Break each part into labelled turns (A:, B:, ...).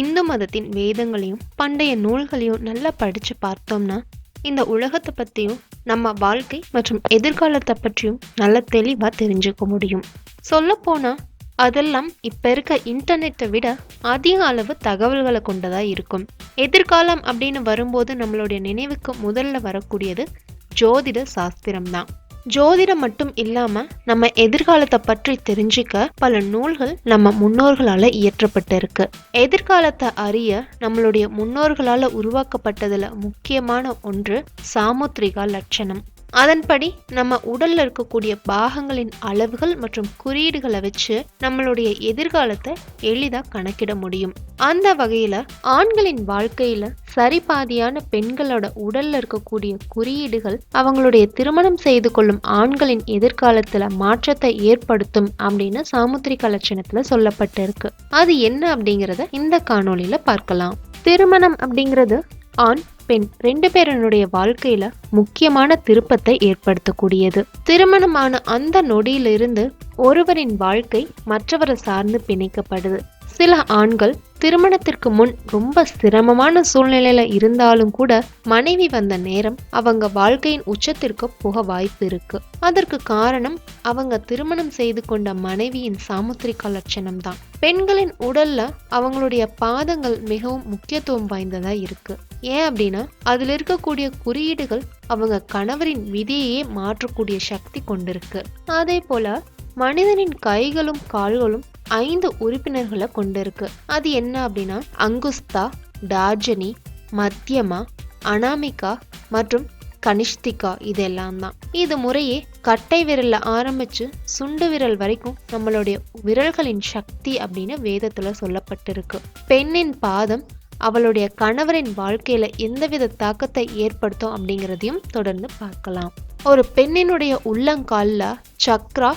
A: இந்து மதத்தின் வேதங்களையும் பண்டைய நூல்களையும் நல்லா படித்து பார்த்தோம்னா இந்த உலகத்தை பற்றியும் நம்ம வாழ்க்கை மற்றும் எதிர்காலத்தை பற்றியும் நல்ல தெளிவாக தெரிஞ்சுக்க முடியும். சொல்லப்போனால் அதெல்லாம் இப்போ இருக்க இன்டர்நெட்டை விட அதிக அளவு தகவல்களை கொண்டதாக இருக்கும். எதிர்காலம் அப்படின்னு வரும்போது நம்மளுடைய நினைவுக்கு முதல்ல வரக்கூடியது ஜோதிட சாஸ்திரம் தான் ஜோதிடம் மட்டும் இல்லாம நம்ம எதிர்காலத்தை பற்றி தெரிஞ்சுக்க பல நூல்கள் நம்ம முன்னோர்களால இயற்றப்பட்டு இருக்கு எதிர்காலத்தை அறிய நம்மளுடைய முன்னோர்களால உருவாக்கப்பட்டதுல முக்கியமான ஒன்று சாமுத்ரிகா லட்சணம். அதன்படி நம்ம உடல்ல இருக்கக்கூடிய பாகங்களின் அளவுகள் மற்றும் குறியீடுகளை வச்சு நம்மளுடைய எதிர்காலத்தை எளிதா கணக்கிட முடியும். அந்த வகையில ஆண்களின் வாழ்க்கையில சரிபாதியான பெண்களோட உடல்ல இருக்கக்கூடிய குறியீடுகள் அவங்களுடைய திருமணம் செய்து கொள்ளும் ஆண்களின் எதிர்காலத்துல மாற்றத்தை ஏற்படுத்தும் அப்படின்னு சாமுத்திரிக லட்சணத்துல சொல்லப்பட்டிருக்கு. அது என்ன அப்படிங்கிறத இந்த காணொலியில பார்க்கலாம். திருமணம் அப்படிங்கிறது ஆண் பெண் ரெண்டு பேரனுடைய வாழ்க்கையில முக்கியமான திருப்பத்தை ஏற்படுத்தக்கூடியது. திருமணமான அந்த நொடியிலிருந்து ஒருவரின் வாழ்க்கை மற்றவரை சார்ந்து பிணைக்கப்படுது. சில ஆண்கள் திருமணத்திற்கு முன் ரொம்ப சிரமமான சூழ்நிலையில இருந்தாலும் கூட மனைவி வந்த நேரம் அவங்க வாழ்க்கையின் உச்சத்திற்கு போக வாய்ப்பு இருக்கு. அதற்கு காரணம் அவங்க திருமணம் செய்து கொண்ட மனைவியின் சாமுத்திரிக லட்சணம் தான். பெண்களின் உடல்ல அவங்களுடைய பாதங்கள் மிகவும் முக்கியத்துவம் வாய்ந்ததா இருக்கு. ஏன் அப்படின்னா அதில் இருக்கக்கூடிய குறியீடுகள் அவங்க கணவரின் விதியையே மாற்றக்கூடிய சக்தி கொண்டிருக்கு. அதே போல மனிதனின் கைகளும் கால்களும் ஐந்து உறுப்பினர்களை கொண்டிருக்கு. அது என்ன அப்படின்னா அங்குஸ்தா டார்ஜனி மத்தியமா அனாமிகா மற்றும் கனிஷ்திகா இதெல்லாம் தான். இது முறையே கட்டை விரல்ல ஆரம்பிச்சு சுண்டு விரல் வரைக்கும் நம்மளுடைய விரல்களின் சக்தி அப்படின்னு வேதத்துல சொல்லப்பட்டிருக்கு. பெண்ணின் பாதம் அவளுடைய கணவரின் வாழ்க்கையில எந்தவித தாக்கத்தை ஏற்படுத்தும் அப்படிங்கிறதையும் தொடர்ந்து பார்க்கலாம். ஒரு பெண்ணினுடைய உள்ளங்கால்ல சக்ரா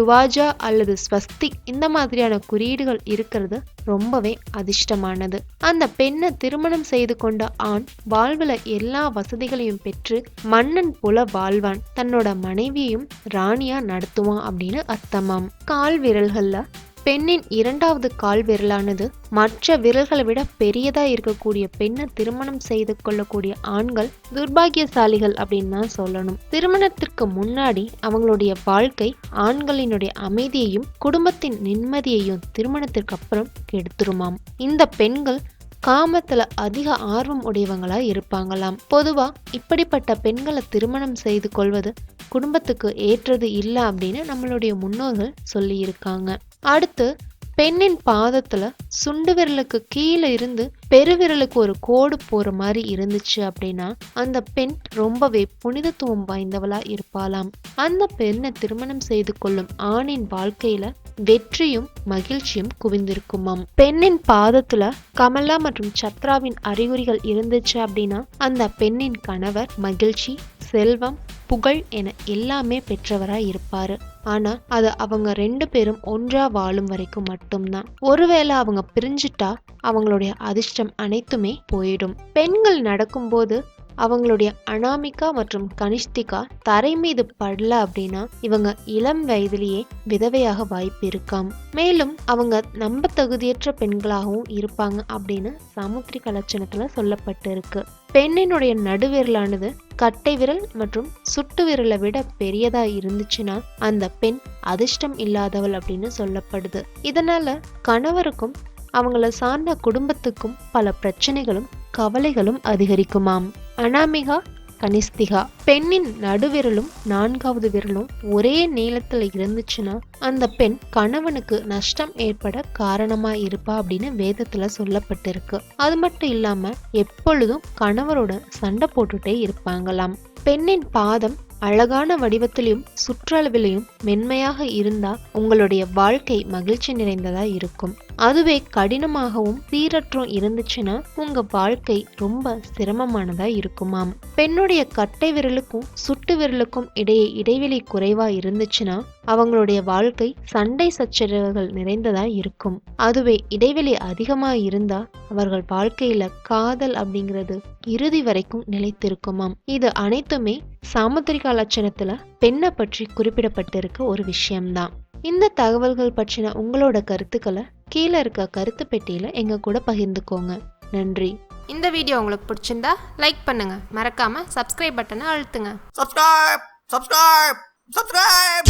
A: துவாஜா அல்லது ஸ்வஸ்தி இந்த மாதிரியான குறியீடுகள் இருக்கிறது ரொம்பவே அதிர்ஷ்டமானது. அந்த பெண்ணை திருமணம் செய்து கொண்ட ஆண் வாழ்வுல எல்லா வசதிகளையும் பெற்று மன்னன் போல வாழ்வான். தன்னோட மனைவியையும் ராணியா நடத்துவான் அப்படின்னு அர்த்தமாம். கால் விரல்கள்ல பெண்ணின் இரண்டாவது கால் விரலானது மற்ற விரல்களை விட பெரியதாக இருக்கக்கூடிய பெண்ணை திருமணம் செய்து கொள்ளக்கூடிய ஆண்கள் துர்பாகியசாலிகள் அப்படின்னு தான் சொல்லணும். திருமணத்திற்கு முன்னாடி அவங்களுடைய வாழ்க்கை ஆண்களினுடைய அமைதியையும் குடும்பத்தின் நிம்மதியையும் திருமணத்திற்கு அப்புறம் கெடுத்துருமாம். இந்த பெண்கள் காமத்துல அதிக ஆர்வம் உடையவங்களா இருப்பாங்களாம். பொதுவா இப்படிப்பட்ட பெண்களை திருமணம் செய்து கொள்வது குடும்பத்துக்கு ஏற்றது இல்லை அப்படின்னு நம்மளுடைய முன்னோர்கள் சொல்லியிருக்காங்க. அடுத்து பெண்ணின் பாதத்துல சுண்டு விரலுக்கு கீழே இருந்து பெருவிரலுக்கு ஒரு கோடு போற மாதிரி இருந்துச்சு அப்படின்னா அந்த பெண் ரொம்பவே புனிதத்துவம் வாய்ந்தவளா இருப்பாளாம். அந்த பெண்ணை திருமணம் செய்து கொள்ளும் ஆணின் வாழ்க்கையில வெற்றியும் மகிழ்ச்சியும் குவிந்திருக்குமாம். பெண்ணின் பாதத்துல கமலா மற்றும் சத்ராவின் அறிகுறிகள் இருந்துச்சு அப்படின்னா அந்த பெண்ணின் கணவர் மகிழ்ச்சி செல்வம் புகழ் என எல்லாமே பெற்றவராக இருப்பாரு. ஆனா அது அவங்க ரெண்டு பேரும் ஒன்றா வாழும் வரைக்கும் மட்டும்தான். ஒருவேளை அவங்க பிரிஞ்சிட்டா அவங்களுடைய அதிர்ஷ்டம் அனைத்துமே போயிடும். பெண்கள் நடக்கும்போது அவங்களுடைய அனாமிகா மற்றும் கனிஷ்திகா தரை மீது படல அப்படின்னா இவங்க இளம் வயதிலேயே விதவையாக வாய்ப்பு இருக்காம். மேலும் அவங்க நம்ப தகுதியற்ற பெண்களாகவும் இருப்பாங்க அப்படின்னு சாமுத்திரிக லட்சணத்துல சொல்லப்பட்டு இருக்கு பெண்ணினுடைய நடுவிரலானது கட்டை விரல் மற்றும் சுட்டு விரலை விட பெரியதா இருந்துச்சுன்னா அந்த பெண் அதிர்ஷ்டம் இல்லாதவள் அப்படின்னு சொல்லப்படுது. இதனால கணவருக்கும் அவங்கள சார்ந்த குடும்பத்துக்கும் பல பிரச்சனைகளும் கவலைகளும் அதிகரிக்குமாம். அனாமிகா கனிஸ்திகா பெண்ணின் நடுவிரலும் நான்காவது விரலும் ஒரே நீளத்துல இருந்துச்சுன்னா அந்த பெண் கணவனுக்கு நஷ்டம் ஏற்பட காரணமா இருப்பா அப்படின்னு வேதத்துல சொல்லப்பட்டிருக்கு. அது மட்டும் இல்லாம எப்பொழுதும் கணவரோட சண்டை போட்டுட்டே இருப்பாங்களாம். பெண்ணின் பாதம் அழகான வடிவத்திலையும் சுற்றளவிலையும் மென்மையாக இருந்தா உங்களுடைய வாழ்க்கை மகிழ்ச்சி நிறைந்ததா இருக்கும். அதுவே கடினமாகவும் சீரற்றும் இருந்துச்சுன்னா உங்க வாழ்க்கை ரொம்ப சிரமமானதா இருக்குமாம். பெண்ணுடைய கட்டை விரலுக்கும் சுட்டு விரலுக்கும் இடையே இடைவெளி குறைவா இருந்துச்சுன்னா அவங்களுடைய வாழ்க்கை சண்டை சச்சரவுகள் நிறைந்ததா இருக்கும். அதுவே இடைவெளி அதிகமா இருந்தா அவர்கள் வாழ்க்கையில காதல் அப்படிங்கிறது இறுதி வரைக்கும் நிலைத்திருக்குமாம். இது அனைத்துமே சாமுத்திரிகா லட்சணத்துல பெண்ணை பற்றி குறிப்பிடப்பட்டிருக்க ஒரு விஷயம்தான். இந்த தகவல்கள் பற்றின உங்களோட கருத்துக்களை கீழே இருக்க கருத்து பெட்டியில் எங்கள் கூட பகிர்ந்துக்கோங்க. நன்றி. இந்த வீடியோ உங்களுக்கு பிடிச்சிருந்தா லைக் பண்ணுங்க. மறக்காம சப்ஸ்கிரைப் பட்டனை அழுத்துங்க.
B: Subscribe, subscribe, subscribe.